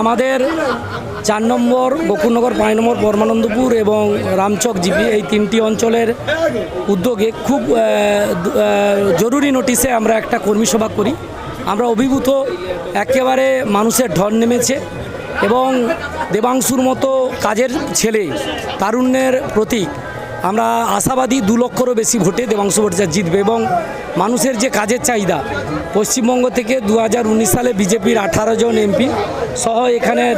আমাদের চার নম্বর বকুলনগর পাঁচ নম্বর পরমানন্দপুর এবং রামচক জিপি এই তিনটি অঞ্চলের উদ্যোগে খুব জরুরি নোটিশে আমরা একটা কর্মী সভা করি। আমরা অভিভূত, একেবারে মানুষের ঢল নেমেছে এবং দেবাংশুর মতো কাজের ছেলে, তারুণ্যের প্রতীক আমরা আশাবাদী দু লক্ষরও বেশি ভোটে দেবাংশু ভট্টাচার্য জিতবে এবং মানুষের যে কাজের চাহিদা, পশ্চিমবঙ্গ থেকে দু হাজার উনিশ সালে বিজেপির আঠারো জন এমপি সহ এখানের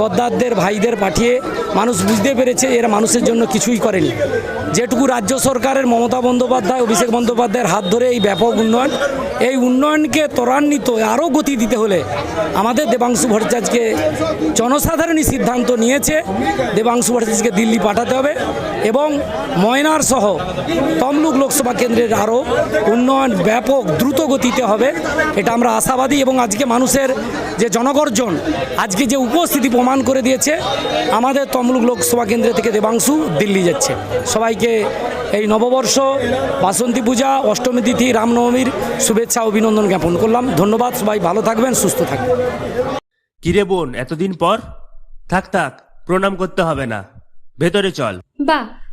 গদ্দারদের, ভাইদের পাঠিয়ে মানুষ বুঝতে পেরেছে এরা মানুষের জন্য কিছুই করেনি। যেটুকু রাজ্য সরকারের মমতা বন্দ্যোপাধ্যায়, অভিষেক বন্দ্যোপাধ্যায়ের হাত ধরে এই ব্যাপক উন্নয়ন, এই উন্নয়নকে ত্বরান্বিত, আরও গতি দিতে হলে আমাদের দেবাংশু ভট্টাচার্যকে জনসাধারণই সিদ্ধান্ত নিয়েছে দেবাংশু ভট্টাচার্যকে দিল্লি পাঠাতে হবে এবং ময়নার সহ তমলুক লোকসভা কেন্দ্রের আরও উন্নয়ন ব্যাপক দ্রুত গতিতে হবে এটা আমরা আশাবাদী এবং আজকে মানুষের যে জনগর্জন আজকে যে উপস্থিতি প্রমাণ করে দিয়েছে আমাদের তমলুক লোকসভা কেন্দ্র থেকে দেবাংশু দিল্লি যাচ্ছে। সবাইকে এই নববর্ষ বাসন্তী পূজা অষ্টমী তিথি রামনবমীর শুভেচ্ছা অভিনন্দন জ্ঞাপন করলাম। ধন্যবাদ সবাই ভালো থাকবেন সুস্থ থাকবেন। কিরে বোন এতদিন পর? থাক থাক প্রণাম করতে হবে না। ভেতরে চল। বাহ